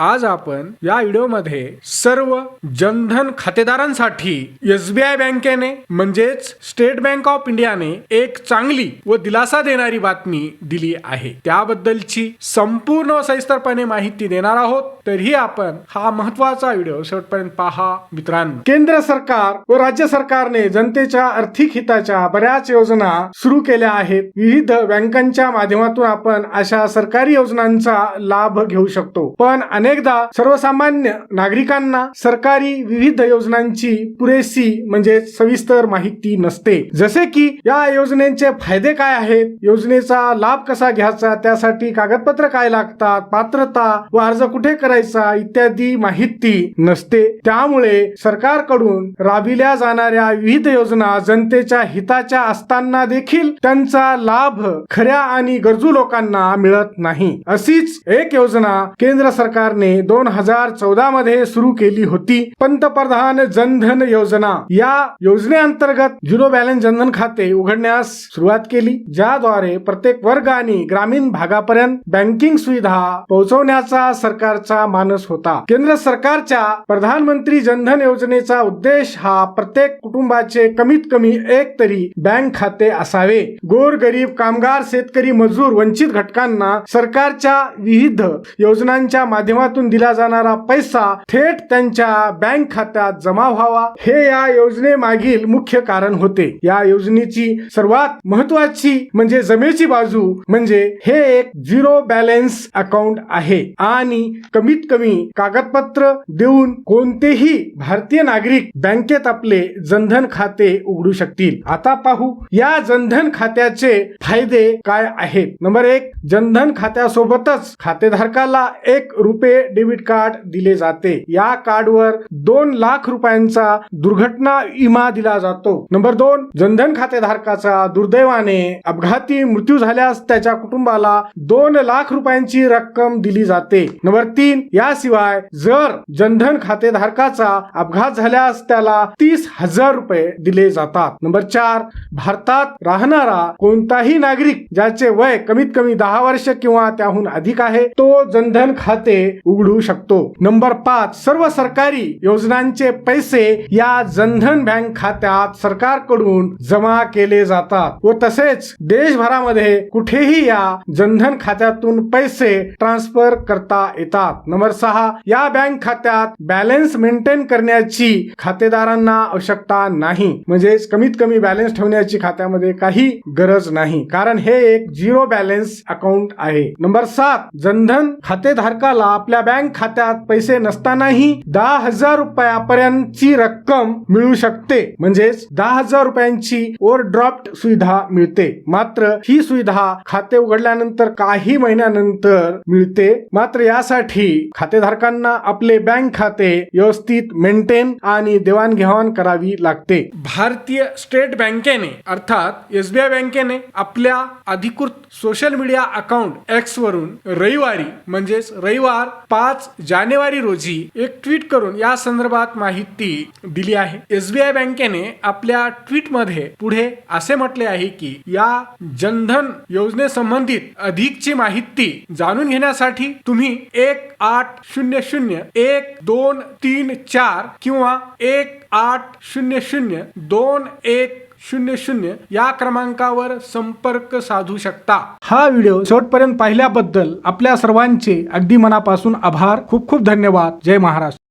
आज आपण या व्हिडिओमध्ये सर्व जनधन खातेदारांसाठी एस बी आय बँकेने म्हणजेच स्टेट बँक ऑफ इंडियाने एक चांगली व दिलासा देणारी बातमी दिली आहे. त्याबद्दलची संपूर्ण सविस्तरपणे माहिती देणार आहोत. तरीही आपण हा महत्त्वाचा व्हिडिओ शेवटपर्यंत पहा. मित्रांनो केंद्र सरकार व राज्य सरकारने जनतेच्या आर्थिक हिताच्या बऱ्याच योजना सुरू केल्या आहेत. विविध बँकांच्या माध्यमातून आपण अशा सरकारी योजनांचा लाभ घेऊ शकतो. पण अनेकदा सर्वसामान्य नागरिकांना सरकारी विविध योजनांची पुरेशी म्हणजे सविस्तर माहिती नसते. जसे की या योजनेचे फायदे काय आहेत? योजनेचा लाभ कसा घ्यायचा? त्यासाठी कागदपत्र काय लागतात? पात्रता व अर्ज कुठे करायचा? इत्यादी माहिती नसते. त्यामुळे सरकारकडून राबविल्या जाणाऱ्या विविध योजना जनतेच्या हिताच्या असताना देखील त्यांचा लाभ खऱ्या आणि गरजू लोकांना मिळत नाही. अशीच एक योजना केंद्र सरकारने दोन हजार चौदा मध्ये सुरू केली होती. पंतप्रधान जनधन योजना. या योजनेअंतर्गत झिरो बॅलन्स जनधन खाते उघडण्यास सुरुवात केली ज्याद्वारे प्रत्येक वर्ग आणि ग्रामीण भागापर्यंत बँकिंग सुविधा पोहोचवण्याचा सरकारचा मानस होता. केंद्र सरकारच्या प्रधानमंत्री जनधन योजनेचा उद्देश हा प्रत्येक कुटुंबाचे कमीत कमी एक तरी बँक खाते असावे. गोर गरीब कामगार शेतकरी मजूर वंचित घटकांना सरकारच्या विविध योजनांच्या माध्यमातून दिला जाणारा पैसा थेट त्यांच्या बँक खात्यात जमा व्हावा. हे या योजनेमागील मुख्य कारण होते. या योजनेची सर्वात महत्वाची म्हणजे जमेची बाजू म्हणजे हे एक झिरो बॅलन्स अकाउंट आहे. आणि कमीत कमीत कमी कागदपत्र देऊन कोणतेही भारतीय नागरिक बँकेत आपले जनधन खाते उघडू शकतील. आता पाहू या जनधन खात्याचे फायदे काय आहेत? नंबर एक जनधन खात्यासोबतच खातेधारकाला एक रुपये डेबिट कार्ड दिले जाते. या कार्डवर दोन लाख रुपयांचा दुर्घटना विमा दिला जातो. नंबर दोन जनधन खातेधारकाचा दुर्दैवाने अपघाती मृत्यू झाल्यास त्याच्या कुटुंबाला दोन लाख रुपयांची रक्कम दिली जाते. नंबर तीन याशिवाय जर जनधन खातेधारकाचा अपघात झाल्यास त्याला तीस हजार रुपये दिले जातात. नंबर चार भारतात राहणारा कोणताही नागरिक ज्याचे वय कमीत कमी दहा वर्ष किंवा त्याहून अधिक आहे तो जनधन खाते उघडू शकतो. नंबर पाच सर्व सरकारी योजनांचे पैसे या जनधन बँक खात्यात सरकारकडून जमा केले जातात व तसेच देशभरामध्ये कुठेही या जनधन खात्यातून पैसे ट्रान्सफर करता येतात. नंबर सहा या बँक खात्यात बॅलन्स मेंटेन करण्याची खातेदारांना आवश्यकता नाही. म्हणजेच कमीत कमी बॅलन्स ठेवण्याची खात्यामध्ये काही गरज नाही. कारण हे एक झिरो बॅलन्स अकाउंट आहे. नंबर सात जनधन खातेधारकाला आपल्या बँक खात्यात पैसे नसतानाही दहा हजार रुपयापर्यंतची रक्कम मिळू शकते. म्हणजेच दहा हजार रुपयांची ओव्हरड्राफ्ट सुविधा मिळते. मात्र ही सुविधा खाते उघडल्यानंतर काही महिन्यानंतर मिळते. मात्र यासाठी खातेधारकांना आपले बँक खाते व्यवस्थित मेंटेन आणि देवाणघेवाण करावी लागते. भारतीय स्टेट बँकेने अर्थात एसबीआय बँकेने आपल्या अधिकृत सोशल मीडिया अकाउंट एक्स वरून रविवारी म्हणजेच रविवार पाच जानेवारी रोजी एक ट्विट करून या संदर्भात माहिती दिली आहे. एसबीआय बँकेने आपल्या ट्विटमध्ये पुढे असे म्हटले आहे की या जनधन योजनेसंबंधित अधिकची माहिती जाणून घेण्यासाठी तुम्ही एक आठ शून्य शून्य एक दोन तीन चार किंवा एक आठ शून्य शून्य दोन एक शून्य शून्य या क्रमांकावर संपर्क साधू शकता. हा व्हिडिओ शेवटपर्यंत पाहिल्याबद्दल आपल्या सर्वांचे अगदी मनापासून आभार. खूप खूप धन्यवाद. जय महाराष्ट्र.